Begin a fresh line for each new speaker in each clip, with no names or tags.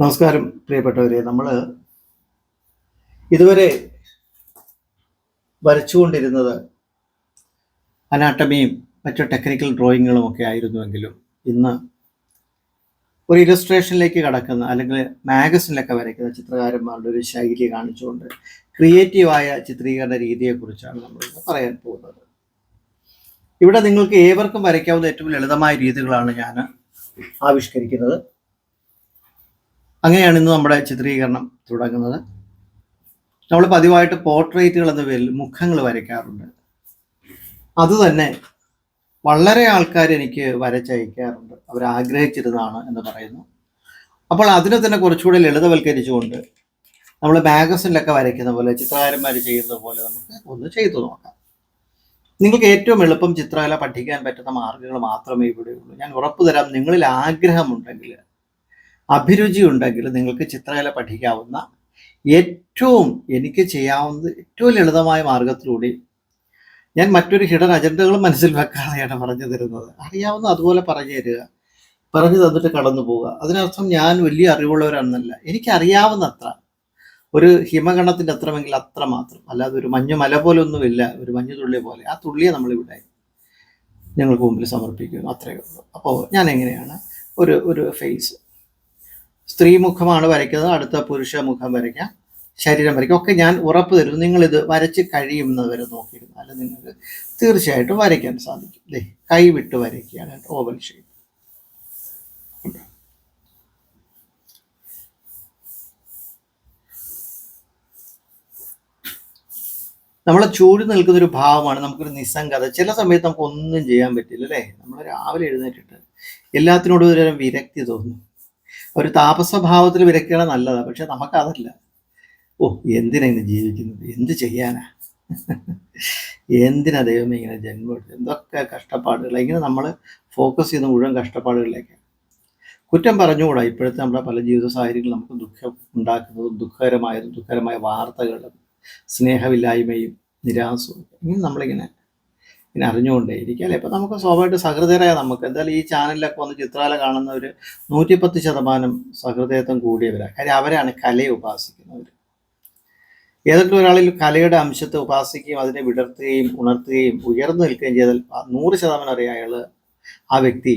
നമസ്കാരം പ്രിയപ്പെട്ടവരെ. നമ്മൾ ഇതുവരെ വരച്ചുകൊണ്ടിരുന്നത് അനാട്ടമിയും മറ്റു ടെക്നിക്കൽ ഡ്രോയിങ്ങുകളും ഒക്കെ ആയിരുന്നുവെങ്കിലും ഇന്ന് ഒരു ഇലസ്ട്രേഷനിലേക്ക് കടക്കുന്ന അല്ലെങ്കിൽ മാഗസിനിലൊക്കെ വരയ്ക്കുന്ന ചിത്രകാരന്മാരുടെ ഒരു ശൈലി കാണിച്ചുകൊണ്ട് ക്രിയേറ്റീവായ ചിത്രീകരണ രീതിയെക്കുറിച്ചാണ് നമ്മൾ പറയാൻ പോകുന്നത്. ഇവിടെ നിങ്ങൾക്ക് ഏവർക്കും വരയ്ക്കാവുന്ന ഏറ്റവും ലളിതമായ രീതികളാണ് ഞാൻ ആവിഷ്കരിക്കുന്നത്. അങ്ങനെയാണ് ഇന്ന് നമ്മുടെ ചിത്രീകരണം തുടങ്ങുന്നത്. നമ്മൾ പതിവായിട്ട് പോർട്രേറ്റുകൾ എന്ന പേരിൽ മുഖങ്ങൾ വരയ്ക്കാറുണ്ട്. അതുതന്നെ വളരെ ആൾക്കാർ എനിക്ക് വരച്ചയക്കാറുണ്ട്. അവർ ആഗ്രഹിച്ചിരുന്നതാണ് എന്ന് പറയുന്നു. അപ്പോൾ അതിനെ തന്നെ കുറച്ചുകൂടി ലളിതവൽക്കരിച്ചുകൊണ്ട് നമ്മൾ മാഗസിനിലൊക്കെ വരയ്ക്കുന്ന പോലെ ചിത്രകാരന്മാർ ചെയ്യുന്ന പോലെ നമുക്ക് ഒന്ന് ചെയ്തു നോക്കാം. നിങ്ങൾക്ക് ഏറ്റവും എളുപ്പം ചിത്രകല പഠിക്കാൻ പറ്റുന്ന മാർഗങ്ങൾ മാത്രമേ ഇവിടെയുള്ളൂ. ഞാൻ ഉറപ്പു തരാം നിങ്ങളിൽ ആഗ്രഹമുണ്ടെങ്കിൽ അഭിരുചി ഉണ്ടെങ്കിൽ നിങ്ങൾക്ക് ചിത്രകല പഠിക്കാവുന്ന ഏറ്റവും എനിക്ക് ചെയ്യാവുന്ന ഏറ്റവും ലളിതമായ മാർഗത്തിലൂടെ ഞാൻ മറ്റൊരു ഹിഡൻ അജണ്ടകളും മനസ്സിൽ വെക്കാതെയാണ് പറഞ്ഞു തരുന്നത്. അറിയാവുന്ന അതുപോലെ പറഞ്ഞു തരിക. പറഞ്ഞു തന്നിട്ട് കടന്നു പോവുക. അതിനർത്ഥം ഞാൻ വലിയ അറിവുള്ളവരാണെന്നല്ല. എനിക്ക് അറിയാവുന്നത്ര ഒരു ഹിമഗണത്തിന്റെ അത്രമെങ്കിൽ അത്ര മാത്രം. അല്ലാതെ ഒരു മഞ്ഞു മല പോലെ ഒന്നുമില്ല ഒരു മഞ്ഞു തുള്ളി പോലെ. ആ തുള്ളിയെ നമ്മളിവിടെ ഞങ്ങൾക്ക് മുമ്പിൽ സമർപ്പിക്കുന്നു. അത്രയേ ഉള്ളൂ. അപ്പോൾ ഞാൻ എങ്ങനെയാണ്? ഒരു ഒരു ഫേസ് സ്ത്രീ മുഖമാണ് വരയ്ക്കുന്നത് അടുത്ത പുരുഷ മുഖം വരയ്ക്കാം ശരീരം വരയ്ക്കാം. ഒക്കെ ഞാൻ ഉറപ്പ് തരുന്നു നിങ്ങളിത് വരച്ച് കഴിയുന്നത് വരെ നോക്കിയിരുന്നാൽ നിങ്ങൾക്ക് തീർച്ചയായിട്ടും വരയ്ക്കാൻ സാധിക്കും. അല്ലേ കൈവിട്ട് വരയ്ക്കുകയാണ് ഓവൽ ഷേപ്പ്. നമ്മളെ ചൂടി നിൽക്കുന്ന ഒരു ഭാവമാണ് നമുക്കൊരു നിസ്സംഗത. ചില സമയത്ത് നമുക്ക് ഒന്നും ചെയ്യാൻ പറ്റില്ല അല്ലേ? നമ്മൾ രാവിലെ എഴുന്നേറ്റിട്ട് എല്ലാത്തിനോടും ഒരു വിരക്തി തോന്നും. ഒരു താപസ്വഭാവത്തിൽ വിരക്കുകയാണ് നല്ലതാണ് പക്ഷെ നമുക്കതല്ല ഓ എന്തിനാ ഇങ്ങനെ ജീവിക്കുന്നത്? എന്ത് ചെയ്യാനാ? എന്തിനാ ദൈവമേ ഇങ്ങനെ ജന്മം? എന്തൊക്കെ കഷ്ടപ്പാടുകൾ ഇങ്ങനെ നമ്മൾ ഫോക്കസ് ചെയ്യുന്ന മുഴുവൻ കഷ്ടപ്പാടുകളിലേക്ക്. കുറ്റം പറഞ്ഞുകൂടാ? ഇപ്പോഴത്തെ നമ്മുടെ പല ജീവിത സാഹചര്യങ്ങളും നമുക്ക് ദുഃഖം ഉണ്ടാക്കുന്നതും ദുഃഖകരമായതും ദുഃഖകരമായ വാർത്തകളും സ്നേഹമില്ലായ്മയും നിരാസവും ഇങ്ങനെ നമ്മളിങ്ങനെ ഇങ്ങനെ അറിഞ്ഞുകൊണ്ടേയിരിക്കുക അല്ലേ? ഇപ്പം നമുക്ക് സ്വാഭാവികമായിട്ട് സഹൃദയരായ നമുക്ക് എന്തായാലും ഈ ചാനലിലൊക്കെ വന്ന് ചിത്രാല കാണുന്നവർ നൂറ്റിപ്പത്ത് ശതമാനം സഹൃദയത്വം കൂടിയവരാണ് കാര്യം അവരാണ് കലയെ ഉപാസിക്കുന്നവർ ഏതെങ്കിലും ഒരാളിൽ കലയുടെ അംശത്തെ ഉപാസിക്കുകയും അതിനെ വിടർത്തുകയും ഉണർത്തുകയും ഉയർന്നു നിൽക്കുകയും ചെയ്താൽ നൂറ് ശതമാനം അറിയാം അയാൾ ആ വ്യക്തി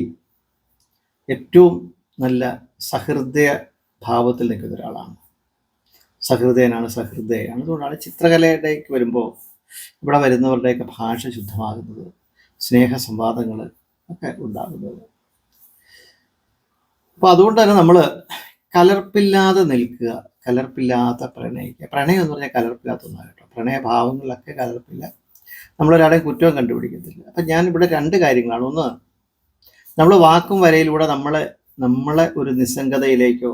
ഏറ്റവും നല്ല സഹൃദയ ഭാവത്തിൽ നിൽക്കുന്ന ഒരാളാണ്. സഹൃദയനാണ് സഹൃദയാണ് അതുകൊണ്ടാണ് ചിത്രകലയിലേക്ക് വരുമ്പോൾ ഇവിടെ വരുന്നവരുടെയൊക്കെ ഭാഷ ശുദ്ധമാകുന്നത് സ്നേഹ സംവാദങ്ങൾ ഒക്കെ ഉണ്ടാകുന്നത്. അപ്പോൾ അതുകൊണ്ട് തന്നെ നമ്മൾ കലർപ്പില്ലാതെ നിൽക്കുക കലർപ്പില്ലാത്ത പ്രണയിക്കുക. പ്രണയം എന്ന് പറഞ്ഞാൽ കലർപ്പില്ലാത്ത ഒന്നാണ് കേട്ടോ. പ്രണയഭാവങ്ങളിലൊക്കെ കലർപ്പില്ല. നമ്മളൊരാളെ കുറ്റവും കണ്ടുപിടിക്കത്തില്ല. അപ്പം ഞാൻ ഇവിടെ രണ്ട് കാര്യങ്ങളാണ്. ഒന്ന് നമ്മൾ വാക്കും വരയിലൂടെ നമ്മളെ നമ്മളെ ഒരു നിസ്സംഗതയിലേക്കോ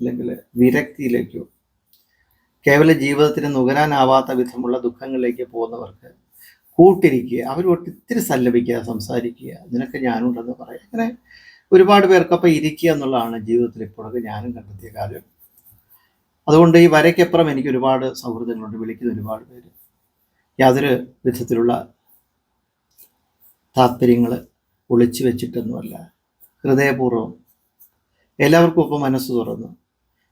അല്ലെങ്കിൽ വിരക്തിയിലേക്കോ കേവല ജീവിതത്തിന് നുകരാനാവാത്ത വിധമുള്ള ദുഃഖങ്ങളിലേക്ക് പോകുന്നവർക്ക് കൂട്ടിരിക്കുക അവരോട്ട് ഇത്തിരി സല്ലപിക്കുക സംസാരിക്കുക ഇതിനൊക്കെ ഞാനുണ്ടെന്ന് പറയാം. അങ്ങനെ ഒരുപാട് പേർക്കൊപ്പം ഇരിക്കുക എന്നുള്ളതാണ് ജീവിതത്തിൽ ഇപ്പോഴൊക്കെ ഞാനും കണ്ടെത്തിയ കാര്യം. അതുകൊണ്ട് ഈ വരയ്ക്കപ്പുറം എനിക്ക് ഒരുപാട് സൗഹൃദങ്ങളുണ്ട്. വിളിക്കുന്ന ഒരുപാട് പേര്. യാതൊരു വിധത്തിലുള്ള താല്പര്യങ്ങൾ ഒളിച്ചു വെച്ചിട്ടൊന്നുമല്ല. ഹൃദയപൂർവം എല്ലാവർക്കും ഒപ്പം മനസ്സ് തുറന്നു.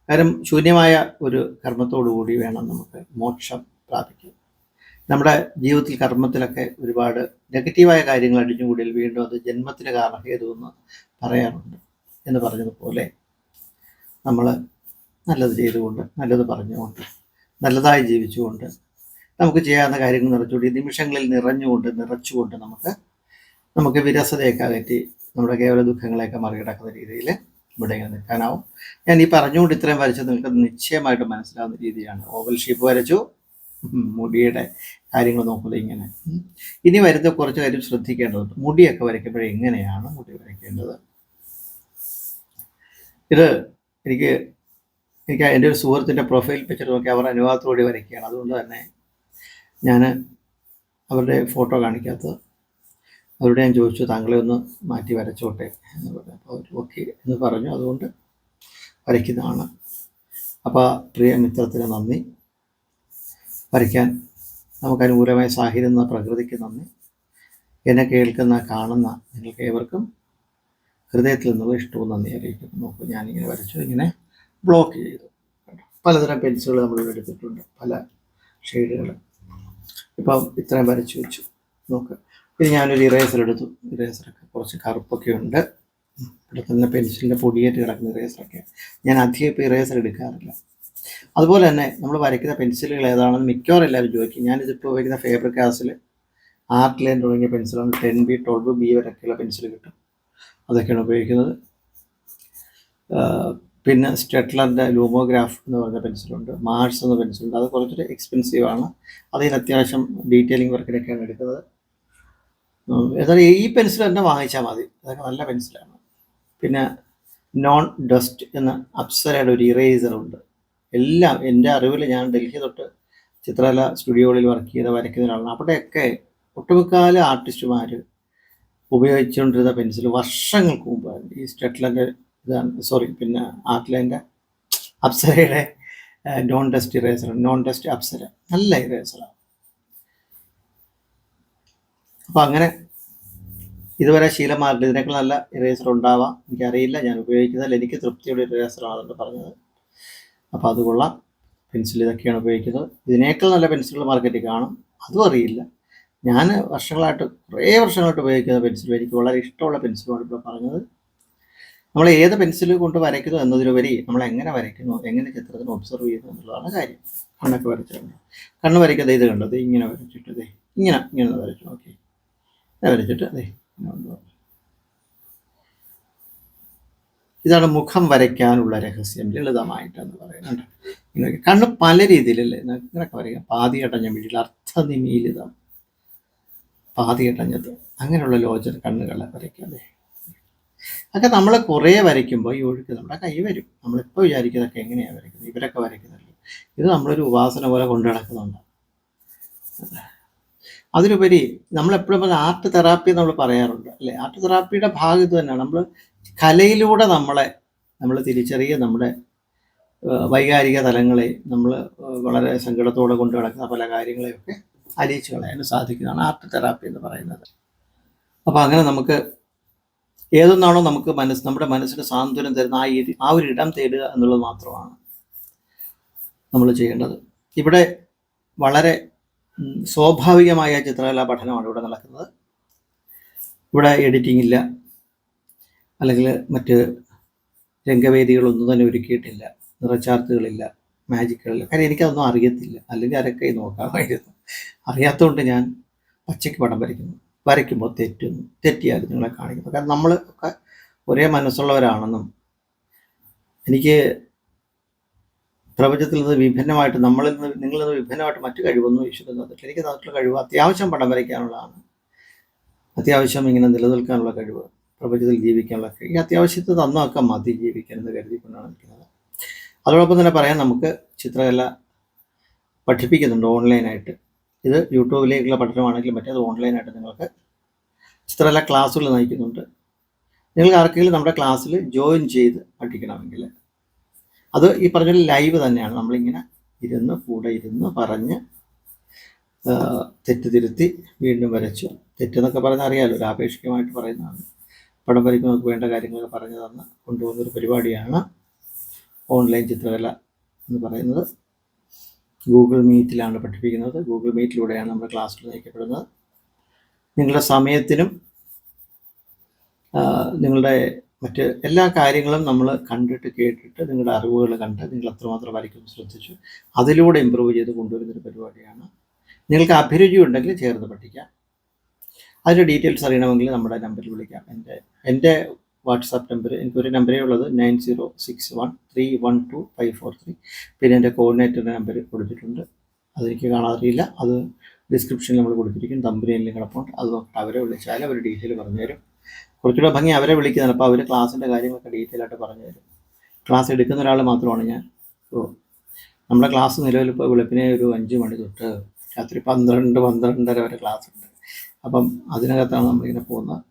കാരണം ശൂന്യമായ ഒരു കർമ്മത്തോടു കൂടി വേണം നമുക്ക് മോക്ഷം പ്രാപിക്കാൻ. നമ്മുടെ ജീവിതത്തിൽ കർമ്മത്തിലൊക്കെ ഒരുപാട് നെഗറ്റീവായ കാര്യങ്ങൾ അടിഞ്ഞുകൂടിയാൽ വീണ്ടും അത് ജന്മത്തിന് കാരണഹേതുവെന്ന് പറയാറുണ്ട് എന്ന് പറഞ്ഞതുപോലെ നമ്മൾ നല്ലത് ചെയ്തുകൊണ്ട് നല്ലത് പറഞ്ഞുകൊണ്ട് നല്ലതായി ജീവിച്ചുകൊണ്ട് നമുക്ക് ചെയ്യാവുന്ന കാര്യങ്ങൾ നിറച്ചുകൊണ്ട് നിമിഷങ്ങളിൽ നിറഞ്ഞുകൊണ്ട് നിറച്ചുകൊണ്ട് നമുക്ക് നമുക്ക് വിരസതയൊക്കെ അകറ്റി നമ്മുടെ കേവല ദുഃഖങ്ങളെയൊക്കെ മറികടക്കുന്ന രീതിയിൽ ഇവിടെ നിൽക്കാനാവും. ഞാൻ ഈ പറഞ്ഞുകൊണ്ട് ഇത്രയും വരച്ചത് നിങ്ങൾക്ക് നിശ്ചയമായിട്ട് മനസ്സിലാവുന്ന രീതിയാണ്. ഓവൽ ഷേപ്പ് വരച്ചു. മുടിയുടെ കാര്യങ്ങൾ നോക്കുന്നത് ഇങ്ങനെ. ഇനി വരുന്ന കുറച്ച് കാര്യം ശ്രദ്ധിക്കേണ്ടതുണ്ട്. മുടിയൊക്കെ വരയ്ക്കുമ്പോൾ എങ്ങനെയാണ് മുടി വരയ്ക്കേണ്ടത്? ഇത് എനിക്ക് എനിക്ക് എന്റെ ഒരു സുഹൃത്തിന്റെ പ്രൊഫൈൽ പിക്ചർ നോക്കി അവരുടെ അനുവാദത്തോടെ വരയ്ക്കുകയാണ്. അതുകൊണ്ട് തന്നെ ഞാൻ അവരുടെ ഫോട്ടോ കാണിക്കാത്തത്. അവരോട് ഞാൻ ചോദിച്ചു താങ്കളെ ഒന്ന് മാറ്റി വരച്ചോട്ടെ? എന്ന് പറഞ്ഞു. അപ്പോൾ അവർ ഓക്കെ എന്ന് പറഞ്ഞു. അതുകൊണ്ട് വരയ്ക്കുന്നതാണ്. അപ്പോൾ പ്രിയ മിത്രത്തിന് നന്ദി. വരയ്ക്കാൻ നമുക്ക് അനുകൂലമായ സാഹചര്യം എന്ന പ്രകൃതിക്ക് നന്ദി. എന്നെ കേൾക്കുന്ന കാണുന്ന നിങ്ങൾക്ക് ഏവർക്കും ഹൃദയത്തിൽ നിന്നുള്ള ഇഷ്ടവും നന്ദി അറിയിക്കുന്നു. നോക്കൂ ഞാനിങ്ങനെ വരച്ചു. ഇങ്ങനെ ബ്ലോക്ക് ചെയ്തു. പലതരം പെൻസിലുകൾ നമ്മളിവിടെ എടുത്തിട്ടുണ്ട്. പല ഷെയ്ഡുകൾ. ഇപ്പം ഇത്രയും വരച്ചു വെച്ചു. നോക്ക്. ഇത് ഞാനൊരു ഇറേസർ എടുത്തു. ഇറേസറൊക്കെ കുറച്ച് കറുപ്പൊക്കെ ഉണ്ട്. ഇവിടെ തന്നെ പെൻസിലിന്റെ പൊടിയേറ്റ് കിടക്കുന്ന ഇറേസറൊക്കെ ഞാൻ അധികം ഇപ്പോൾ ഇറേസർ എടുക്കാറില്ല. അതുപോലെ തന്നെ നമ്മൾ വരയ്ക്കുന്ന പെൻസിലുകൾ ഏതാണെന്ന് മിക്കവാറും എല്ലാവരും ചോദിക്കും. ഞാനിതിപ്പോൾ ഉപയോഗിക്കുന്ന ഫേബർ കാസിൽ ആർട്ട് ലൈൻ തുടങ്ങിയ പെൻസിലാണ് ടെൻ ബി ട്വൽവ് ബി വരെയൊക്കെയുള്ള പെൻസിൽ കിട്ടും. അതൊക്കെയാണ് ഉപയോഗിക്കുന്നത്. പിന്നെ സ്റ്റെറ്റ്ലറിന്റെ ലൂമോഗ്രാഫ് എന്ന് പറയുന്ന പെൻസിലുണ്ട് മാർസ് എന്ന പെൻസിലുണ്ട് അത് കുറച്ചൊരു എക്സ്പെൻസീവാണ് അതിന് അത്യാവശ്യം ഡീറ്റെയിലിംഗ് വർക്കിനൊക്കെയാണ് എടുക്കുന്നത്. ഏതായാലും ഈ പെൻസിൽ തന്നെ വാങ്ങിച്ചാൽ മതി. അതൊക്കെ നല്ല പെൻസിലാണ്. പിന്നെ നോൺ ഡസ്റ്റ് എന്ന അപ്സരയുടെ ഒരു ഇറേസർ ഉണ്ട്. എല്ലാം എന്റെ അറിവിൽ ഞാൻ ഡൽഹി തൊട്ട് ചിത്രകല സ്റ്റുഡിയോകളിൽ വർക്ക് ചെയ്ത് വരയ്ക്കുന്ന ഒരാളാണ് അവിടെയൊക്കെ ഒട്ടുമിക്കാല ആർട്ടിസ്റ്റുമാർ ഉപയോഗിച്ചുകൊണ്ടിരുന്ന പെൻസിൽ വർഷങ്ങൾക്ക് മുമ്പായിരുന്നു ഈ സ്റ്റെറ്റ്ലന്റെ ഇതാണ് സോറി പിന്നെ ആർട്ട്ലൈന്റെ അപ്സരയുടെ non dust eraser non dust Apsara. നല്ല ഇറേസറാണ് അപ്പോൾ അങ്ങനെ ഇതുവരെ ശീലമാറില്ല ഇതിനേക്കാൾ നല്ല ഇറേസർ ഉണ്ടാവാം. എനിക്കറിയില്ല. ഞാൻ ഉപയോഗിക്കുന്നതിൽ എനിക്ക് തൃപ്തിയുള്ള ഇറേസറാണ് അതുകൊണ്ട് പറഞ്ഞത്. അപ്പോൾ അത് പെൻസിൽ ഇതൊക്കെയാണ് ഉപയോഗിക്കുന്നത്. ഇതിനേക്കാൾ നല്ല പെൻസിലുകൾ മാർക്കറ്റിൽ കാണും. അതും അറിയില്ല. ഞാൻ വർഷങ്ങളായിട്ട് കുറേ വർഷങ്ങളായിട്ട് ഉപയോഗിക്കുന്ന പെൻസിൽ എനിക്ക് വളരെ ഇഷ്ടമുള്ള പെൻസിലുമാണ് ഇപ്പോൾ പറഞ്ഞത്. നമ്മൾ ഏത് പെൻസിൽ കൊണ്ട് വരയ്ക്കുന്നു എന്നതിലുപരി നമ്മൾ എങ്ങനെ വരയ്ക്കുന്നു എങ്ങനെ ചിത്രത്തിന് ഒബ്സർവ് ചെയ്യുന്നു എന്നുള്ളതാണ് കാര്യം. കണ്ണൊക്കെ വരച്ചിട്ടുണ്ട്. കണ്ണ് വരയ്ക്കുന്നത് ഇത് കണ്ടത് ഇങ്ങനെ വരച്ചിട്ടത് ഇങ്ങനെ ഇങ്ങനെ വരച്ചു ഓക്കെ. വരച്ചിട്ട് ഇതാണ് മുഖം വരയ്ക്കാനുള്ള രഹസ്യം ലളിതമായിട്ടെന്ന് പറയുന്നുണ്ട് ഇങ്ങനെ കണ്ണ് പല രീതിയിലല്ലേ? ഇങ്ങനെയൊക്കെ വരയ്ക്കാം. പാതി അടഞ്ഞ വീട്ടിൽ അർത്ഥനിമീലിതം. പാതി അടഞ്ഞത്. അങ്ങനെയുള്ള ലോചന കണ്ണുകളെ വരയ്ക്കാതെ അതൊക്കെ നമ്മൾ കുറേ വരയ്ക്കുമ്പോൾ ഈ ഒഴുക്ക് നമ്മുടെ കൈ വരും. നമ്മളിപ്പോൾ വിചാരിക്കുന്നതൊക്കെ എങ്ങനെയാണ് വരയ്ക്കുന്നത്? ഇവരൊക്കെ വരയ്ക്കുന്നുള്ളൂ ഇത് നമ്മളൊരു ഉപാസന പോലെ കൊണ്ടു നടക്കുന്നുണ്ട് അതിലുപരി നമ്മളെപ്പോഴും പറഞ്ഞ ആർട്ട് തെറാപ്പി നമ്മൾ പറയാറുണ്ട് അല്ലേ? ആർട്ട് തെറാപ്പിയുടെ ഭാഗം ഇത് തന്നെയാണ്. നമ്മൾ കലയിലൂടെ നമ്മളെ നമ്മൾ തിരിച്ചറിയുക നമ്മുടെ വൈകാരിക തലങ്ങളെ നമ്മൾ വളരെ സങ്കടത്തോടെ കൊണ്ട് നടക്കുന്ന പല കാര്യങ്ങളെയൊക്കെ അലിയിച്ചു കളയാൻ സാധിക്കുന്നതാണ് ആർട്ട് തെറാപ്പി എന്ന് പറയുന്നത്. അപ്പോൾ അങ്ങനെ നമുക്ക് ഏതൊന്നാണോ നമുക്ക് മനസ്സ് നമ്മുടെ മനസ്സിന് സാന്ത്വനം തരുന്ന ആ ആ ഒരു ഇടം തേടുക എന്നുള്ളത് മാത്രമാണ് നമ്മൾ ചെയ്യേണ്ടത്. ഇവിടെ വളരെ സ്വാഭാവികമായ ചിത്രകലാ പഠനമാണ് ഇവിടെ നടക്കുന്നത്. ഇവിടെ എഡിറ്റിംഗ് ഇല്ല. അല്ലെങ്കിൽ മറ്റ് രംഗവേദികളൊന്നും തന്നെ ഒരുക്കിയിട്ടില്ല. നിറച്ചാർത്തുകളില്ല മാജിക്കുകളില്ല കാര്യം എനിക്കതൊന്നും അറിയത്തില്ല. അല്ലെങ്കിൽ അരക്കൈ നോക്കാമായിരുന്നു. അറിയാത്തതുകൊണ്ട് ഞാൻ പച്ചയ്ക്ക് പടം വരയ്ക്കുന്നു. വരയ്ക്കുമ്പോൾ തെറ്റുന്നു തെറ്റിയാൽ നിങ്ങളെ കാണിക്കുന്നു. കാരണം നമ്മൾ ഒക്കെ ഒരേ മനസ്സുള്ളവരാണെന്നും എനിക്ക് പ്രപഞ്ചത്തിൽ നിന്ന് വിഭിന്നമായിട്ട് നമ്മളിൽ നിന്ന് നിങ്ങളിൽ നിന്ന് വിഭിന്നമായിട്ട് മറ്റു കഴിവൊന്നും ഈശ്വരൻ തന്നിട്ടില്ല. എനിക്ക് തന്നിട്ടുള്ള കഴിവ് അത്യാവശ്യം പടം വരയ്ക്കാനുള്ളതാണ്. അത്യാവശ്യം ഇങ്ങനെ നിലനിൽക്കാനുള്ള കഴിവ് പ്രപഞ്ചത്തിൽ ജീവിക്കാനുള്ള കഴിവ് ഈ അത്യാവശ്യത്തെ തന്നൊക്കെ മതി ജീവിക്കാൻ എന്ന് കരുതിക്കൊണ്ടാണ് നിൽക്കുന്നത്. അതോടൊപ്പം തന്നെ പറയാൻ നമുക്ക് ചിത്രകല പഠിപ്പിക്കുന്നുണ്ട് ഓൺലൈനായിട്ട്. ഇത് യൂട്യൂബിലേക്കുള്ള പഠനമാണെങ്കിലും മറ്റേത് ഓൺലൈനായിട്ട് നിങ്ങൾക്ക് ചിത്രകല ക്ലാസ്സുകൾ നയിക്കുന്നുണ്ട്. നിങ്ങൾക്ക് ആർക്കെങ്കിലും നമ്മുടെ ക്ലാസ്സിൽ ജോയിൻ ചെയ്ത് പഠിക്കണമെങ്കിൽ അത് ഈ പറഞ്ഞ ലൈവ് തന്നെയാണ്. നമ്മളിങ്ങനെ ഇരുന്ന് കൂടെ ഇരുന്ന് പറഞ്ഞ് തെറ്റ് തിരുത്തി വീണ്ടും വരച്ചു. തെറ്റെന്നൊക്കെ പറഞ്ഞാൽ അറിയാമല്ലോ ഒരു ആപേക്ഷികമായിട്ട് പറയുന്നതാണ്. പടം വരയ്ക്കുന്നവർക്ക് വേണ്ട കാര്യങ്ങളൊക്കെ പറഞ്ഞു തന്ന് കൊണ്ടുപോകുന്നൊരു പരിപാടിയാണ് ഓൺലൈൻ ചിത്രകല എന്ന് പറയുന്നത്. ഗൂഗിൾ മീറ്റിലാണ് പഠിപ്പിക്കുന്നത്. ഗൂഗിൾ മീറ്റിലൂടെയാണ് നമ്മുടെ ക്ലാസ്സിൽ നയിക്കപ്പെടുന്നത്. നിങ്ങളുടെ സമയത്തിനും നിങ്ങളുടെ മറ്റ് എല്ലാ കാര്യങ്ങളും നമ്മൾ കണ്ടിട്ട് കേട്ടിട്ട് നിങ്ങളുടെ അറിവുകൾ കണ്ട് നിങ്ങൾ അത്രമാത്രം വരയ്ക്കും ശ്രദ്ധിച്ചു. അതിലൂടെ ഇമ്പ്രൂവ് ചെയ്ത് കൊണ്ടുവരുന്നൊരു പരിപാടിയാണ്. നിങ്ങൾക്ക് അഭിരുചി ഉണ്ടെങ്കിൽ ചേർന്ന് പഠിക്കാം. അതിന്റെ ഡീറ്റെയിൽസ് അറിയണമെങ്കിൽ നമ്മുടെ നമ്പറിൽ വിളിക്കാം. എന്റെ എന്റെ വാട്സാപ്പ് നമ്പർ എനിക്കൊരു നമ്പറേ ഉള്ളത് nine zero six one three one two five four three. പിന്നെ എന്റെ കോർഡിനേറ്ററിന്റെ നമ്പർ കൊടുത്തിട്ടുണ്ട്. അതെനിക്ക് കാണാറില്ല. അത് ഡിസ്ക്രിപ്ഷനിൽ നമ്മൾ കൊടുത്തിരിക്കും. തമ്പുരയിൽ കിടപ്പുണ്ട് അത് അവരെ വിളിച്ചാൽ അവർ ഡീറ്റെയിൽ പറഞ്ഞു തരും കുറച്ചുകൂടെ ഭംഗി അവരെ വിളിക്കുന്നതാണ്. അപ്പോൾ അവർ ക്ലാസ്സിന്റെ കാര്യങ്ങളൊക്കെ ഡീറ്റെയിൽ ആയിട്ട് പറഞ്ഞു തരും. ക്ലാസ് എടുക്കുന്ന ഒരാൾ മാത്രമാണ് ഞാൻ. ഓ നമ്മുടെ ക്ലാസ് നിലവിൽ ഇപ്പോൾ വെളുപ്പിനെ ഒരു അഞ്ച് മണി തൊട്ട് രാത്രി പന്ത്രണ്ട് പന്ത്രണ്ടര വരെ ക്ലാസ് ഉണ്ട്. അപ്പം അതിനകത്താണ് നമ്മളിങ്ങനെ പോകുന്നത്.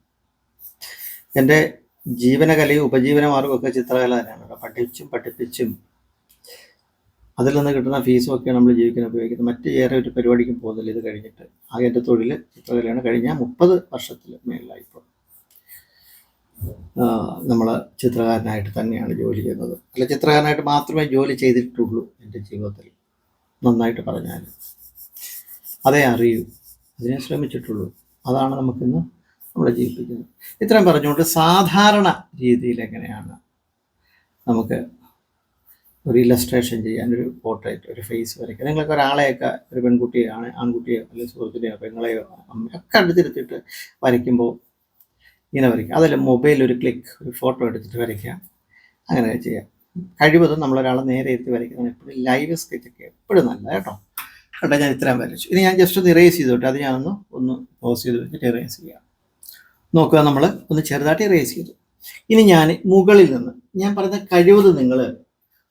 എന്റെ ജീവനകലയും ഉപജീവന മാർഗമൊക്കെ ചിത്രകല തന്നെയാണ്. പഠിച്ചും പഠിപ്പിച്ചും അതിൽ നിന്ന് കിട്ടുന്ന ഫീസും ഒക്കെയാണ് നമ്മൾ ജീവിക്കാൻ ഉപയോഗിക്കുന്നത് മറ്റ് ഏറെ ഒരു പരിപാടിക്കും പോകുന്നില്ല. ഇത് കഴിഞ്ഞിട്ട് ആകെ എന്റെ തൊഴിൽ ചിത്രകലയാണ്. കഴിഞ്ഞ മുപ്പത് വർഷത്തിൽ മേളിലായി ഇപ്പോൾ. നമ്മൾ ചിത്രകാരനായിട്ട് തന്നെയാണ് ജോലി ചെയ്യുന്നത്. അല്ല ചിത്രകാരനായിട്ട് മാത്രമേ ജോലി ചെയ്തിട്ടുള്ളൂ എന്റെ ജീവിതത്തിൽ. നന്നായിട്ട് പറഞ്ഞാൽ അതേ അറിയൂ. അതിനെ ശ്രമിച്ചിട്ടുള്ളൂ. അതാണ് നമുക്കിന്ന് നമ്മളെ ജീവിപ്പിക്കുന്നത്. ഇത്രയും പറഞ്ഞുകൊണ്ട് സാധാരണ രീതിയിൽ എങ്ങനെയാണ് നമുക്ക് ഒരു ഇലസ്ട്രേഷൻ ചെയ്യാൻ ഒരു പോർട്രേറ്റ് ഒരു ഫേസ് വരയ്ക്കുക നിങ്ങൾക്ക് ഒരാളെയൊക്കെ ഒരു പെൺകുട്ടിയാണ് ആൺകുട്ടിയോ അല്ലെങ്കിൽ സുഹൃത്തിനെയോ പെങ്ങളെയോ അമ്മയൊക്കെ അടുത്തിരുത്തിയിട്ട് വരയ്ക്കുമ്പോൾ ഇങ്ങനെ വരയ്ക്കുക അതല്ല മൊബൈൽ ഒരു ക്ലിക്ക് ഒരു ഫോട്ടോ എടുത്തിട്ട് വരയ്ക്കുക അങ്ങനെ ചെയ്യാം. കഴിവതും നമ്മളൊരാളെ നേരെ ഇരുത്തി വരയ്ക്കുന്നത് എപ്പോഴും ലൈവ് സ്കെച്ചൊക്കെ എപ്പോഴും നല്ല കേട്ടോ. കേട്ടോ ഞാൻ ഇത്രയും വരച്ചു. ഇനി ഞാൻ ജസ്റ്റ് ഒന്ന് ഇറേസ് ചെയ്തോട്ടെ അത് ഞാനൊന്ന് ഒന്ന് പോസ് ചെയ്ത് വെച്ചിട്ട് ഇറേസ് ചെയ്യാം. നോക്കുക നമ്മൾ ഒന്ന് ചെറുതായിട്ട് ഇറേസ് ചെയ്തു. ഇനി ഞാൻ മുകളിൽ നിന്ന് ഞാൻ പറഞ്ഞ കഴിവത് നിങ്ങൾ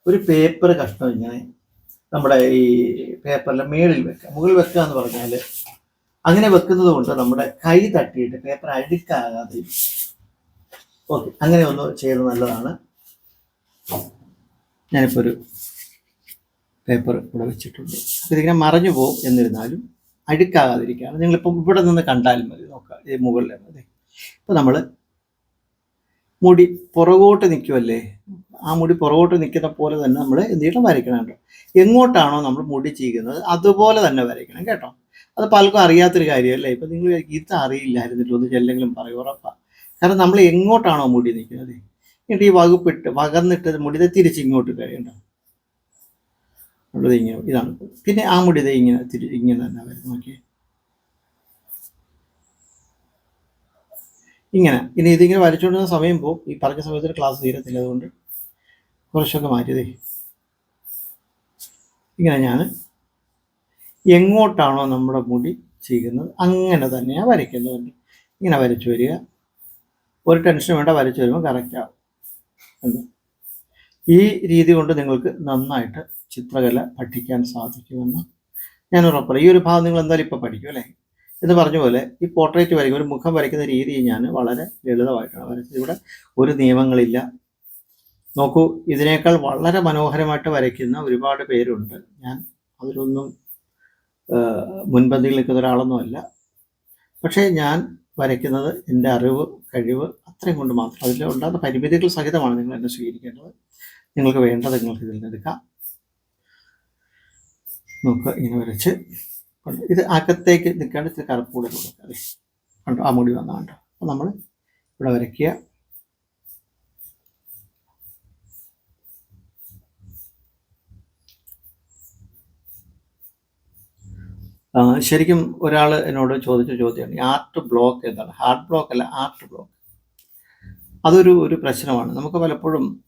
ഒരു പേപ്പർ കഷ്ണം ഇങ്ങനെ നമ്മുടെ ഈ പേപ്പറിലെ മേളിൽ വെക്കുക. മുകളിൽ വെക്കുക എന്ന് പറഞ്ഞാൽ അങ്ങനെ വെക്കുന്നത് കൊണ്ട് നമ്മുടെ കൈ തട്ടിയിട്ട് പേപ്പർ അഴുക്കാകാതെ ഓക്കെ അങ്ങനെ ഒന്ന് ചെയ്ത് നല്ലതാണ്. ഞാനിപ്പോൾ ഒരു പേപ്പർ ഇവിടെ വെച്ചിട്ടുണ്ട്. ഇതിങ്ങനെ മറഞ്ഞു പോകും എന്നിരുന്നാലും അഴുക്കാകാതിരിക്കുകയാണ് നിങ്ങളിപ്പം ഇവിടെ നിന്ന് കണ്ടാലും മതി. നോക്കാം ഈ മുകളിൽ മതി. ഇപ്പം നമ്മൾ മുടി പുറകോട്ട് നിൽക്കുമല്ലേ ആ മുടി പുറകോട്ട് നിൽക്കുന്ന പോലെ തന്നെ നമ്മൾ എന്തെങ്കിലും വരയ്ക്കണം കേട്ടോ. എങ്ങോട്ടാണോ നമ്മൾ മുടി ചെയ്യുന്നത് അതുപോലെ തന്നെ വരയ്ക്കണം കേട്ടോ. അത് പലർക്കും അറിയാത്തൊരു കാര്യമല്ലേ? ഇപ്പം നിങ്ങൾ ഇത് അറിയില്ലായിരുന്നില്ല ഒന്ന് ചെല്ലെങ്കിലും പറയും ഉറപ്പാണ് കാരണം നമ്മൾ എങ്ങോട്ടാണോ മുടി നിൽക്കുന്നത്? എന്നിട്ട് ഈ വകുപ്പിട്ട് വകർന്നിട്ട് മുടി തിരിച്ച് ഇങ്ങോട്ട് കഴിയണ്ട ഇങ്ങനെ ഇതാണ്. പിന്നെ ആ മുടി ഇങ്ങനെ തിരി ഇങ്ങനെ തന്നെ വരുന്നു നോക്കിയേ. ഇങ്ങനെ. ഇനി ഇതിങ്ങനെ വരച്ചുകൊണ്ടിരുന്ന സമയം പോകും ഈ പറഞ്ഞ സമയത്തിന് ക്ലാസ് തീരത്തില്ല അതുകൊണ്ട് കുറച്ചൊക്കെ മാറ്റിയതേ ഇങ്ങനെ ഞാൻ എങ്ങോട്ടാണോ നമ്മുടെ മുടി ചെയ്യുന്നത് അങ്ങനെ തന്നെയാണ് വരയ്ക്കുന്നത് ഇങ്ങനെ വരച്ചു വരിക. ഒരു ടെൻഷൻ വേണ്ട വരച്ചു വരുമ്പോൾ കറക്റ്റ് ആവും. ഈ രീതി കൊണ്ട് നിങ്ങൾക്ക് നന്നായിട്ട് ചിത്രകല പഠിക്കാൻ സാധിക്കുമെന്ന് ഞാൻ ഉറപ്പില്ല ഈ ഒരു ഭാഗം നിങ്ങൾ എന്തായാലും ഇപ്പോൾ പഠിക്കും അല്ലേ? എന്ന് പറഞ്ഞ പോലെ ഈ പോർട്രേറ്റ് വരയ്ക്കും ഒരു മുഖം വരയ്ക്കുന്ന രീതി ഞാൻ വളരെ ലളിതമായിട്ടാണ് വരച്ചത്. ഇവിടെ ഒരു നിയമങ്ങളില്ല. നോക്കൂ ഇതിനേക്കാൾ വളരെ മനോഹരമായിട്ട് വരയ്ക്കുന്ന ഒരുപാട് പേരുണ്ട്. ഞാൻ ആഹ്, മുൻപന്തിയിൽ നിൽക്കുന്ന ഒരാളൊന്നുമല്ല. പക്ഷേ ഞാൻ വരയ്ക്കുന്നത് എന്റെ അറിവ് കഴിവ് അത്രയും കൊണ്ട് മാത്രം. അതിൽ ഉണ്ടാകുന്ന പരിമിതികൾ സഹിതമാണ് നിങ്ങൾ എന്നെ സ്വീകരിക്കേണ്ടത്. നിങ്ങൾക്ക് വേണ്ടത് നിങ്ങൾക്ക് ഇതിൽ നിന്നെടുക്കാം നമുക്ക് ഇങ്ങനെ വരച്ച്. ഇത് അകത്തേക്ക് നിൽക്കാണ്ട് ഇത്തിരി കറുപ്പ് കൂടെ കൊടുക്കുക അതെ കണ്ടോ? ആ മുടി വന്നാണ്ടോ അപ്പോൾ നമ്മൾ ഇവിടെ വരയ്ക്കുക. ശരിക്കും ഒരാൾ എന്നോട് ചോദിച്ച ചോദ്യമാണ് ഈ ആർട്ട് ബ്ലോക്ക് എന്താണ്? ഹാർട്ട് ബ്ലോക്ക് അല്ല ആർട്ട് ബ്ലോക്ക് അതൊരു ഒരു പ്രശ്നമാണ്. നമുക്ക് പലപ്പോഴും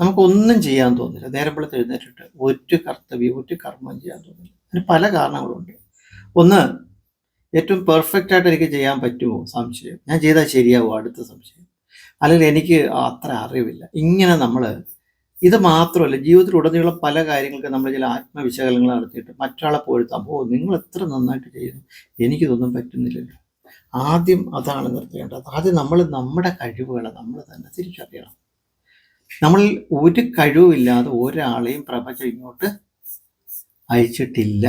നമുക്കൊന്നും ചെയ്യാൻ തോന്നില്ല. നേരം വെളുത്ത് എഴുന്നേറ്റിട്ട് ഒരു കർത്തവ്യം ഒരു കർമ്മം ചെയ്യാൻ തോന്നില്ല. അതിന് പല കാരണങ്ങളുണ്ട്. ഒന്ന് ഏറ്റവും പെർഫെക്റ്റ് ആയിട്ട് എനിക്ക് ചെയ്യാൻ പറ്റുമോ? സംശയം. ഞാൻ ചെയ്താൽ ശരിയാവുമോ അടുത്ത സംശയം. അല്ലെങ്കിൽ എനിക്ക് അത്ര അറിവില്ല. ഇങ്ങനെ നമ്മൾ ഇത് മാത്രമല്ല ജീവിതത്തിൽ ഉടനീളം പല കാര്യങ്ങൾക്ക് നമ്മൾ ചില ആത്മവിശകലനങ്ങൾ നടത്തിയിട്ട് മറ്റൊരാളെ പോഴ്ത്താം ഓ നിങ്ങൾ എത്ര നന്നായിട്ട് ചെയ്യുന്നു. എനിക്കിതൊന്നും പറ്റുന്നില്ലല്ലോ. ആദ്യം അതാണ് നിർത്തേണ്ടത്. ആദ്യം നമ്മൾ നമ്മുടെ കഴിവുകളെ നമ്മൾ തന്നെ തിരിച്ചറിയണം. നമ്മൾ ഒരു കഴിവില്ലാതെ ഒരാളെയും പ്രപഞ്ചം ഇങ്ങോട്ട് അയച്ചിട്ടില്ല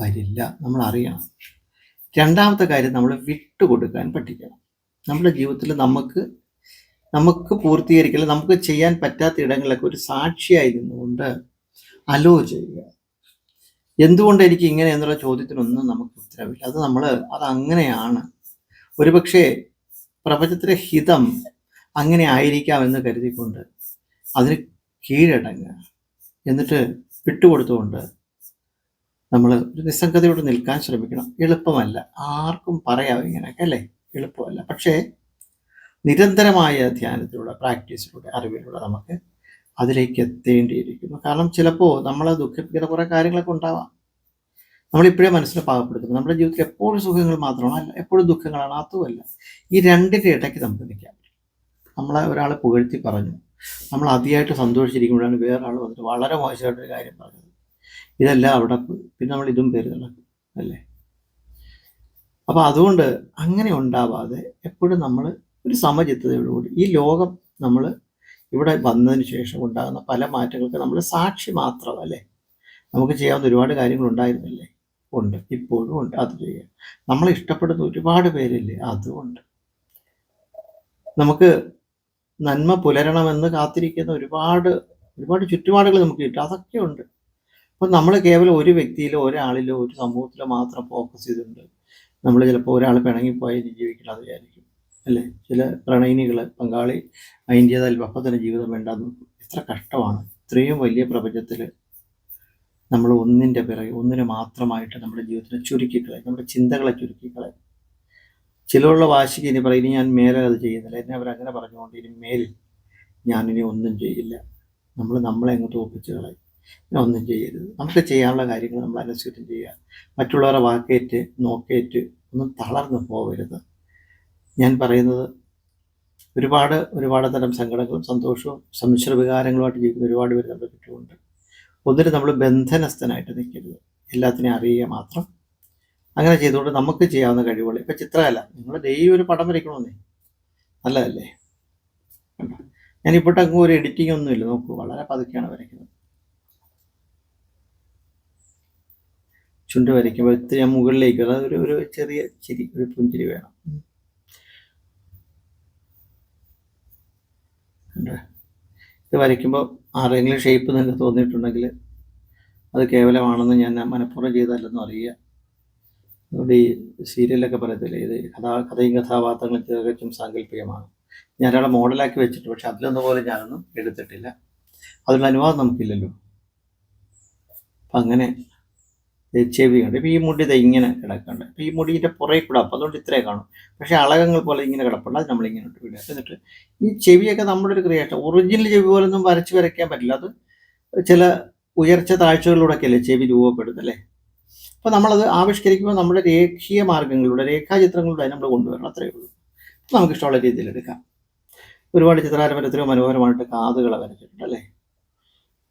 വരില്ല. നമ്മൾ അറിയണം. രണ്ടാമത്തെ കാര്യം നമ്മൾ വിട്ടുകൊടുക്കാൻ പഠിക്കണം. നമ്മുടെ ജീവിതത്തിൽ നമുക്ക് നമുക്ക് പൂർത്തീകരിക്കൽ നമുക്ക് ചെയ്യാൻ പറ്റാത്ത ഇടങ്ങളിലൊക്കെ ഒരു സാക്ഷിയായി നിന്നുകൊണ്ട് അലോ ചെയ്യുക. എന്തുകൊണ്ട് എനിക്ക് ഇങ്ങനെ എന്നുള്ള ചോദ്യത്തിനൊന്നും നമുക്ക് ഉത്തരവില്ല. അത് നമ്മൾ അത് അങ്ങനെയാണ്. ഒരുപക്ഷെ പ്രപഞ്ചത്തിലെ ഹിതം അങ്ങനെ ആയിരിക്കാം എന്ന് കരുതിക്കൊണ്ട് അതിന് കീഴടങ്ങുക. എന്നിട്ട് വിട്ടുകൊടുത്തുകൊണ്ട് നമ്മൾ ഒരു നിസ്സംഗതയോട് നിൽക്കാൻ ശ്രമിക്കണം. എളുപ്പമല്ല. ആർക്കും പറയാം ഇങ്ങനെയൊക്കെ അല്ലേ? എളുപ്പമല്ല. പക്ഷേ നിരന്തരമായ ധ്യാനത്തിലൂടെ പ്രാക്ടീസിലൂടെ അറിവിലൂടെ നമുക്ക് അതിലേക്ക് എത്തേണ്ടിയിരിക്കുന്നു. കാരണം ചിലപ്പോൾ നമ്മളെ ദുഃഖിപ്പിക്കുന്ന കുറേ കാര്യങ്ങളൊക്കെ ഉണ്ടാവാം. നമ്മളിപ്പോഴേ മനസ്സിനെ പാകപ്പെടുത്തുന്നു നമ്മുടെ ജീവിതത്തിൽ എപ്പോഴും സുഖങ്ങൾ മാത്രമാണ്. എപ്പോഴും ദുഃഖങ്ങളാണ്. അതുമല്ല ഈ രണ്ടിന്റെ ഇടയ്ക്ക് നമുക്ക് നിൽക്കാം. നമ്മളെ ഒരാളെ പുകഴ്ത്തി പറഞ്ഞു. നമ്മൾ അതിയായിട്ട് സന്തോഷിച്ചിരിക്കുമ്പോഴാണ് വേറൊരാൾ വന്നിട്ട് വളരെ മോശമായിട്ടൊരു കാര്യം പറഞ്ഞത്. ഇതെല്ലാം അവിടെ പിന്നെ നമ്മൾ ഇതും പേര് നടക്കും അല്ലേ? അപ്പോൾ അതുകൊണ്ട് അങ്ങനെ ഉണ്ടാവാതെ എപ്പോഴും നമ്മൾ ഒരു സമചിത്തതയോടുകൂടി ഈ ലോകം നമ്മൾ ഇവിടെ വന്നതിന് ശേഷം ഉണ്ടാകുന്ന പല മാറ്റങ്ങൾക്ക് നമ്മൾ സാക്ഷി മാത്രം അല്ലേ? നമുക്ക് ചെയ്യാവുന്ന ഒരുപാട് കാര്യങ്ങൾ ഉണ്ടായിരുന്നില്ലേ? ഉണ്ട്. ഇപ്പോഴും ഉണ്ട്. അത് ചെയ്യാം. നമ്മൾ ഇഷ്ടപ്പെടുന്ന ഒരുപാട് പേരില്ലേ? അതുമുണ്ട് നമുക്ക് നന്മ പുലരണമെന്ന് കാത്തിരിക്കുന്ന ഒരുപാട് ഒരുപാട് ചുറ്റുപാടുകൾ നമുക്ക് കിട്ടും. അതൊക്കെ ഉണ്ട്. അപ്പം നമ്മൾ കേവലം ഒരു വ്യക്തിയിലോ ഒരാളിലോ ഒരു സമൂഹത്തിലോ മാത്രം ഫോക്കസ് ചെയ്തിട്ടുണ്ട് നമ്മൾ ചിലപ്പോൾ ഒരാൾ പിണങ്ങിപ്പോയി ജീവിക്കണം അത് വിചാരിക്കും. അല്ലേ? ചില പ്രണയിനികൾ പങ്കാളി ചെയ്താൽ അപ്പം ജീവിതം വേണ്ടെന്ന് എത്ര കഷ്ടമാണ്. ഇത്രയും വലിയ പ്രപഞ്ചത്തിൽ നമ്മൾ ഒന്നിന്റെ പിറകെ ഒന്നിന് മാത്രമായിട്ട് നമ്മുടെ ജീവിതത്തിനെ ചുരുക്കിക്കളയും നമ്മുടെ ചിന്തകളെ ചുരുക്കിക്കളയും ചിലരുള്ള വാശിക്ക് ഇനി പറയും ഇനി ഞാൻ മേലെ അത് ചെയ്യുന്നില്ല. എന്നെ അവരങ്ങനെ പറഞ്ഞുകൊണ്ട് ഇനി മേലിൽ ഞാനിനി ഒന്നും ചെയ്യില്ല. നമ്മൾ നമ്മളെ അങ്ങ് തോപ്പിച്ച് കളയും. ഇനി ഒന്നും ചെയ്യരുത്. നമുക്ക് ചെയ്യാനുള്ള കാര്യങ്ങൾ നമ്മൾ അനുസരിച്ച് ചെയ്യുക. മറ്റുള്ളവരെ വാക്കേറ്റ് നോക്കേറ്റ് ഒന്നും തളർന്നു പോകരുത് ഞാൻ പറയുന്നത് ഒരുപാട് ഒരുപാട് തരം സങ്കടങ്ങളും സന്തോഷവും സമ്മിശ്ര വികാരങ്ങളുമായിട്ട് ജീവിക്കുന്ന ഒരുപാട് പേര് നമ്മുടെ ചുറ്റുമുണ്ട്. നമ്മൾ ബന്ധനസ്ഥനായിട്ട് നിൽക്കരുത്. എല്ലാത്തിനെയും അറിയുക മാത്രം. അങ്ങനെ ചെയ്തുകൊണ്ട് നമുക്ക് ചെയ്യാവുന്ന കഴിവുകൾ ഇപ്പം ചിത്രകല. നിങ്ങൾ ഡെയിലി ഒരു പടം വരയ്ക്കണമെന്നേ നല്ലതല്ലേ? കണ്ടോ ഞാനിപ്പോട്ട് അങ്ങ് ഒരു എഡിറ്റിംഗ് ഒന്നുമില്ല നോക്കൂ വളരെ പതുക്കെയാണ് വരയ്ക്കുന്നത്. ചുണ്ട് വരയ്ക്കുമ്പോൾ ഇത്തിരി മുകളിലേക്ക് അതായത് ഒരു ഒരു ചെറിയ ചിരി ഒരു പുഞ്ചിരി വേണം. ഇത് വരയ്ക്കുമ്പോൾ ആരെങ്കിലും ഷേപ്പ് നിങ്ങൾക്ക് തോന്നിയിട്ടുണ്ടെങ്കിൽ അത് കേവലമാണെന്ന് ഞാൻ മനഃപൂർവം ചെയ്തല്ലെന്നും അറിയുക. അതുകൊണ്ട് ഈ സീരിയലൊക്കെ പറയത്തില്ലേ ഇത് കഥാ കഥയും കഥാപാത്രങ്ങളും തികച്ചും സാങ്കല്പികമാണ്. ഒരാളെ മോഡലാക്കി വെച്ചിട്ട് പക്ഷെ അതിലൊന്നും പോലെ ഞാനൊന്നും എടുത്തിട്ടില്ല. അതിനുള്ള അനുവാദം നമുക്കില്ലല്ലോ. അപ്പം അങ്ങനെ ചെവി അപ്പോൾ ഈ മുടി ഇങ്ങനെ കിടക്കുന്നുണ്ട് അപ്പോൾ ഈ മുടിയുടെ പുറകെ കൂടെ അപ്പം അതുകൊണ്ട് ഇത്രേ കാണും. പക്ഷേ അളകങ്ങൾ പോലെ ഇങ്ങനെ കിടപ്പുണ്ട്. അത് നമ്മളിങ്ങനെ വിടുക എന്നിട്ട് ഈ ചെവിയൊക്കെ നമ്മുടെ ഒരു ക്രിയേഷൻ ഒറിജിനൽ ചെവി പോലൊന്നും വരച്ച് വരയ്ക്കാൻ പറ്റില്ല. അത് ചില ഉയർച്ച താഴ്ചകളിലൂടെയൊക്കെയല്ലേ ചെവി രൂപപ്പെടുന്നത് അല്ലേ? അപ്പോൾ നമ്മളത് ആവിഷ്കരിക്കുമ്പോൾ നമ്മുടെ രേഖീയ മാർഗങ്ങളിലൂടെ രേഖാചിത്രങ്ങളിലൂടെ നമ്മൾ കൊണ്ടുവരണം. അത്രയേ ഉള്ളൂ. അപ്പോൾ നമുക്ക് ഇഷ്ടമുള്ള രീതിയിൽ എടുക്കാം. ഒരുപാട് ചിത്രകാരന്മാർ എത്രയോ മനോഹരമായിട്ട് കാതുകളെ വരച്ചിട്ടുണ്ട് അല്ലേ?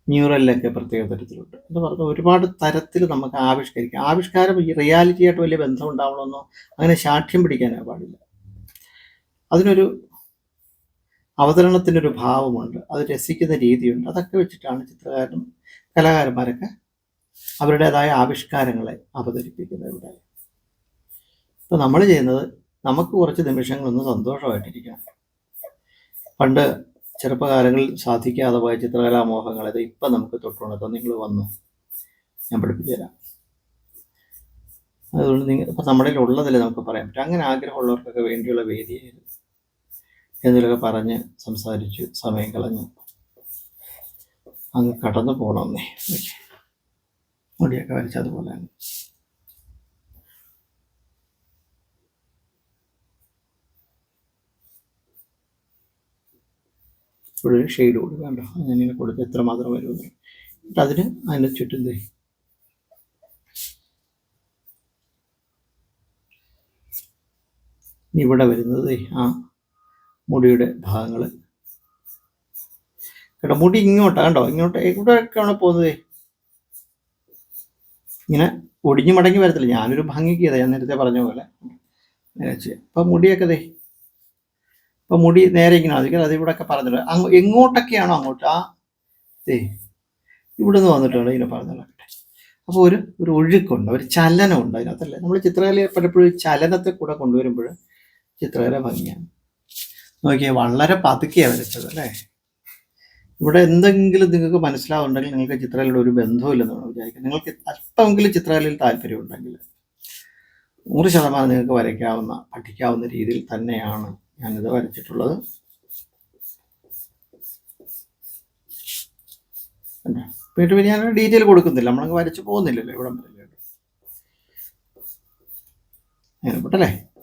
മ്യൂറലിലൊക്കെ പ്രത്യേക തരത്തിലുണ്ട്. എന്ന് പറഞ്ഞാൽ ഒരുപാട് തരത്തിൽ നമുക്ക് ആവിഷ്കരിക്കാം. ആവിഷ്കാരം ഈ റിയാലിറ്റിയായിട്ട് വലിയ ബന്ധം ഉണ്ടാവണമെന്നോ അങ്ങനെ ശാഠ്യം പിടിക്കാനോ പാടില്ല. അതിനൊരു അവതരണത്തിനൊരു ഭാവമുണ്ട്. അത് രസിക്കുന്ന രീതിയുണ്ട്. അതൊക്കെ വെച്ചിട്ടാണ് ചിത്രകാരനും കലാകാരന്മാരൊക്കെ അവരുടേതായ ആവിഷ്കാരങ്ങളെ അവതരിപ്പിക്കുന്നത് ഇവിടെ. ഇപ്പം നമ്മൾ ചെയ്യുന്നത് നമുക്ക് കുറച്ച് നിമിഷങ്ങളൊന്ന് സന്തോഷമായിട്ടിരിക്കണം. പണ്ട് ചെറുപ്പകാലങ്ങളിൽ സാധിക്കാതെ പോയ ചിത്രകലാമോഹങ്ങൾ ഇത് ഇപ്പം നമുക്ക് തൊട്ടുണർത്താം നിങ്ങൾ വന്നു. ഞാൻ പഠിപ്പിച്ചു തരാം. അതുകൊണ്ട് നിങ്ങൾ ഇപ്പം നമ്മുടെ ഉള്ളതല്ലേ നമുക്ക് പറയാം പറ്റും. അങ്ങനെ ആഗ്രഹമുള്ളവർക്കൊക്കെ വേണ്ടിയുള്ള വേദിയായിരുന്നു എന്തെങ്കിലുമൊക്കെ പറഞ്ഞ് സംസാരിച്ചു സമയം കളഞ്ഞു അങ്ങ് കടന്നു പോകണമെന്നേ മുടിയൊക്കെ വരച്ച് ഇവിടെ ഒരു ഷെയ്ഡ് കൊടുക്കുക കണ്ടോ? ഞാനിങ്ങനെ കൊടുത്ത് എത്ര മാത്രം വരുമെന്ന് എന്നിട്ട് അതിന് അതിന്റെ ചുറ്റും ഇനി ഇവിടെ വരുന്നത് ആ മുടിയുടെ ഭാഗങ്ങൾ കേട്ടോ മുടി ഇങ്ങോട്ടാ കണ്ടോ? ഇങ്ങോട്ട് ഇവിടെയൊക്കെയാണ് പോകുന്നത് ഇങ്ങനെ ഒടിഞ്ഞു മടങ്ങി വരത്തില്ല. ഞാനൊരു ഭംഗിക്ക് ചെയ്താ ഞാൻ നേരത്തെ പറഞ്ഞ പോലെ. നേരെ ചെയ്യാം. അപ്പം മുടിയൊക്കെ ദേ ഇപ്പം മുടി നേരെ ഇങ്ങനെ വന്നിരിക്കുന്നത് അത് ഇവിടെയൊക്കെ പറഞ്ഞിട്ട് അങ്ങ് എങ്ങോട്ടൊക്കെയാണോ അങ്ങോട്ട് ആ ഏ ഇവിടെ നിന്ന് വന്നിട്ടാണ് ഇങ്ങനെ പറഞ്ഞത് അപ്പോൾ ഒരു ഒരു ഒഴുക്കുണ്ട്. ഒരു ചലനമുണ്ട് അതിനകത്തല്ലേ. നമ്മൾ ചിത്രകലയെ പലപ്പോഴും ചലനത്തെ കൂടെ കൊണ്ടുവരുമ്പോൾ ചിത്രകല ഭംഗിയാണ്. നോക്കിയാൽ വളരെ പതുക്കെയാണ് വരച്ചത് അല്ലേ? ഇവിടെ എന്തെങ്കിലും നിങ്ങൾക്ക് മനസ്സിലാവുന്നുണ്ടെങ്കിൽ നിങ്ങൾക്ക് ചിത്രകലയുടെ ഒരു ബന്ധമില്ലെന്നാണ് വിചാരിക്കുന്നത് നിങ്ങൾക്ക് അല്പമെങ്കിലും ചിത്രകലയിൽ താല്പര്യമുണ്ടെങ്കിൽ നൂറ് ശതമാനം നിങ്ങൾക്ക് വരയ്ക്കാവുന്ന പഠിക്കാവുന്ന രീതിയിൽ തന്നെയാണ് ഞാനിത് വരച്ചിട്ടുള്ളത്. വീട്ടിൽ ഞാൻ ഡീറ്റെയിൽ കൊടുക്കുന്നില്ല. നമ്മളങ്ങ് വരച്ച് പോകുന്നില്ലല്ലോ ഇവിടെ വരെ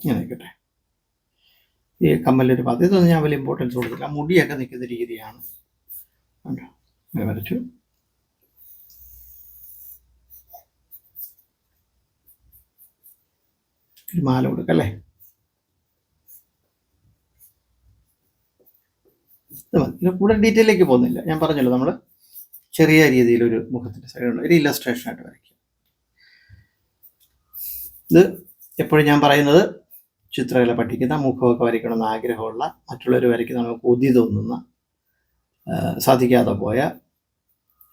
ഇങ്ങനെ നിൽക്കട്ടെ. ഈ കമ്മലൊരു ഭാഗത്ത് ഇതൊന്നും ഞാൻ വലിയ ഇമ്പോർട്ടൻസ് കൊടുത്തില്ല മുടിയൊക്കെ നിൽക്കുന്ന രീതിയാണ്. കണ്ടോ? അങ്ങനെ വരച്ചു. ഒരു മാല കൊടുക്കല്ലേ? ഇത് മതി. ഇത് കൂടുതൽ ഡീറ്റെയിലേക്ക് പോകുന്നില്ല. ഞാൻ പറഞ്ഞല്ലോ നമ്മൾ ചെറിയ രീതിയിൽ ഒരു മുഖത്തിന്റെ സൈഡുള്ള ഒരു ഇല്ലസ്ട്രേഷൻ ആയിട്ട് വരയ്ക്കുക ഇത് എപ്പോഴും ഞാൻ പറയുന്നത് ചിത്രകല പഠിക്കുന്ന മുഖമൊക്കെ വരയ്ക്കണമെന്ന് ആഗ്രഹമുള്ള മറ്റുള്ളവർ വരയ്ക്കുന്ന നമുക്ക് ഒതി തോന്നുന്ന സാധിക്കാതെ പോയ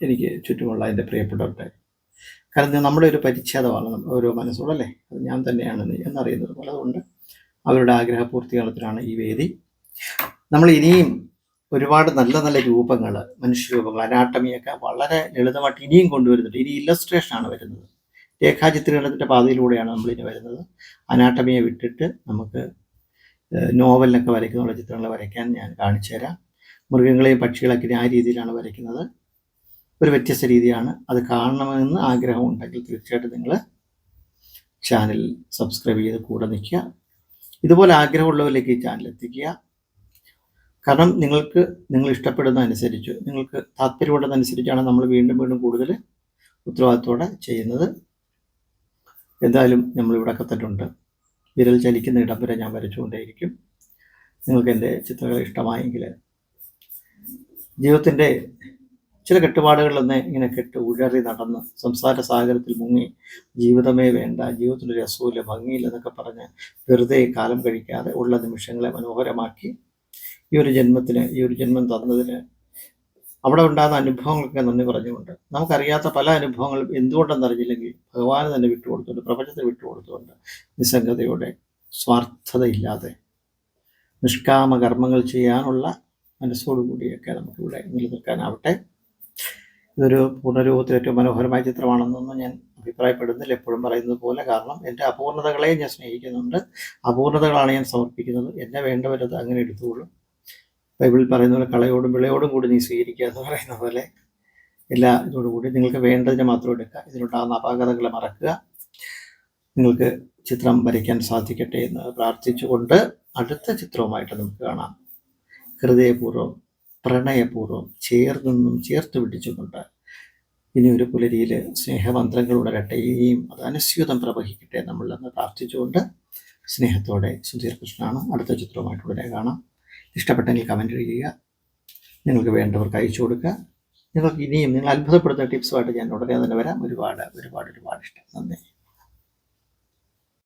എനിക്ക് ചുറ്റുമുള്ള എന്റെ പ്രിയപ്പെട്ടവരുടെ കാരണം നമ്മുടെ ഒരു പരിച്ഛേദമാണ് ഓരോ മനസ്സോടല്ലേ അത് ഞാൻ തന്നെയാണ് എന്നറിയുന്നത് പോലെ. അതുകൊണ്ട് അവരുടെ ആഗ്രഹ പൂർത്തീകരണത്തിലാണ് ഈ വേദി. നമ്മൾ ഇനിയും ഒരുപാട് നല്ല നല്ല രൂപങ്ങൾ മനുഷ്യരൂപങ്ങൾ അനാട്ടമിയൊക്കെ വളരെ ലളിതമായിട്ട് ഇനിയും കൊണ്ടുവരുന്നുണ്ട്. ഇനി ഇല്ലസ്ട്രേഷൻ ആണ് വരുന്നത്. രേഖാചിത്രീകരണത്തിന്റെ പാതയിലൂടെയാണ് നമ്മൾ ഇനി വരുന്നത്. അനാട്ടമിയെ വിട്ടിട്ട് നമുക്ക് നോവലിനൊക്കെ വരയ്ക്കുന്ന ചിത്രങ്ങൾ വരയ്ക്കാൻ ഞാൻ കാണിച്ചു തരാം. മൃഗങ്ങളെയും പക്ഷികളൊക്കെ ആ രീതിയിലാണ് വരയ്ക്കുന്നത്. ഒരു വ്യത്യസ്ത രീതിയാണ്. അത് കാണണമെന്ന് ആഗ്രഹമുണ്ടെങ്കിൽ തീർച്ചയായിട്ടും നിങ്ങൾ ചാനൽ സബ്സ്ക്രൈബ് ചെയ്ത് കൂടെ നിൽക്കുക. ഇതുപോലെ ആഗ്രഹമുള്ളവരിലേക്ക് ഈ ചാനൽ എത്തിക്കുക. കാരണം നിങ്ങൾക്ക് നിങ്ങൾ ഇഷ്ടപ്പെടുന്ന അനുസരിച്ച് നിങ്ങൾക്ക് താല്പര്യമുള്ളതനുസരിച്ചാണ് നമ്മൾ വീണ്ടും വീണ്ടും കൂടുതൽ ഉത്തരവാദിത്തോടെ ചെയ്യുന്നത്. എന്തായാലും നമ്മളിവിടെ കത്തിട്ടുണ്ട്. വിരൽ ചലിക്കുന്ന ഇടം വരെ ഞാൻ വരച്ചുകൊണ്ടേയിരിക്കും. നിങ്ങൾക്ക് എന്റെ ചിത്രങ്ങൾ ഇഷ്ടമായെങ്കിൽ ജീവിതത്തിന്റെ ചില കെട്ടുപാടുകളിലൊന്ന് ഇങ്ങനെ കെട്ട് ഉഴറി നടന്ന് സംസാര സാഗരത്തിൽ മുങ്ങി ജീവിതമേ വേണ്ട ജീവിതത്തിന്റെ രസമില്ല ഭംഗിയില്ല എന്നൊക്കെ പറഞ്ഞ് വെറുതെ കാലം കഴിക്കാതെ ഉള്ള നിമിഷങ്ങളെ മനോഹരമാക്കി ഈ ഒരു ജന്മത്തിന് ഈ ഒരു ജന്മം തന്നതിന് അവിടെ ഉണ്ടാകുന്ന അനുഭവങ്ങളൊക്കെ നന്ദി പറഞ്ഞുകൊണ്ട് നമുക്കറിയാത്ത പല അനുഭവങ്ങളും എന്തുകൊണ്ടെന്ന് അറിഞ്ഞില്ലെങ്കിൽ ഭഗവാന് തന്നെ വിട്ടുകൊടുത്തുകൊണ്ട് പ്രപഞ്ചത്തിന് വിട്ടുകൊടുത്തുകൊണ്ട് നിസ്സംഗതയോടെ സ്വാർത്ഥതയില്ലാതെ നിഷ്കാമ കർമ്മങ്ങൾ ചെയ്യാനുള്ള മനസ്സോടുകൂടിയൊക്കെ നമുക്കിവിടെ നിലനിൽക്കാനാവട്ടെ. ഇതൊരു പൂർണരൂപത്തിൽ ഏറ്റവും മനോഹരമായ ചിത്രമാണെന്നൊന്നും ഞാൻ അഭിപ്രായപ്പെടുന്നില്ല. എപ്പോഴും പറയുന്നത് പോലെ കാരണം എന്റെ അപൂർണതകളെ ഞാൻ സ്നേഹിക്കുന്നുണ്ട്. അപൂർണതകളാണ് ഞാൻ സമർപ്പിക്കുന്നത്. എന്നെ വേണ്ടവരത് അങ്ങനെ എടുത്തുകൊള്ളും. ബൈബിളിൽ പറയുന്ന പോലെ കളയോടും വിളയോടും കൂടി നീ സ്വീകരിക്കുക എന്ന് പറയുന്ന പോലെ എല്ലാ ഇതോടും കൂടി നിങ്ങൾക്ക് വേണ്ടതിനെ മാത്രം എടുക്കുക. ഇതിലുണ്ടാകുന്ന അപാകതകളെ മറക്കുക. നിങ്ങൾക്ക് ചിത്രം വരയ്ക്കാൻ സാധിക്കട്ടെ എന്ന് പ്രാർത്ഥിച്ചുകൊണ്ട് അടുത്ത ചിത്രവുമായിട്ട് നമുക്ക് കാണാം. ഹൃദയപൂർവം പ്രണയപൂർവം ചേർന്നും ചേർത്ത് പിടിച്ചുകൊണ്ട് ഇനി ഒരു പുലരിയിൽ സ്നേഹമന്ത്രങ്ങൾ ഉണരട്ടെ ഇനിയും അത് അനുസ്യൂതം പ്രവഹിക്കട്ടെ നമ്മളെന്ന് പ്രാർത്ഥിച്ചുകൊണ്ട് സ്നേഹത്തോടെ സുധീർ കൃഷ്ണനാണ് അടുത്ത ചിത്രവുമായിട്ട് ഉടനെ കാണാം. ഇഷ്ടപ്പെട്ടെങ്കിൽ കമന്റ് ചെയ്യുക നിങ്ങൾക്ക് വേണ്ടവർക്ക് അയച്ചു കൊടുക്കുക. നിങ്ങൾക്ക് ഇനിയും നിങ്ങൾ അത്ഭുതപ്പെടുത്തുന്ന ടിപ്സുമായിട്ട് ഞാൻ ഉടനെ തന്നെ വരാം. ഒരുപാട് ഒരുപാട് ഒരുപാട് ഇഷ്ടം. നന്ദി.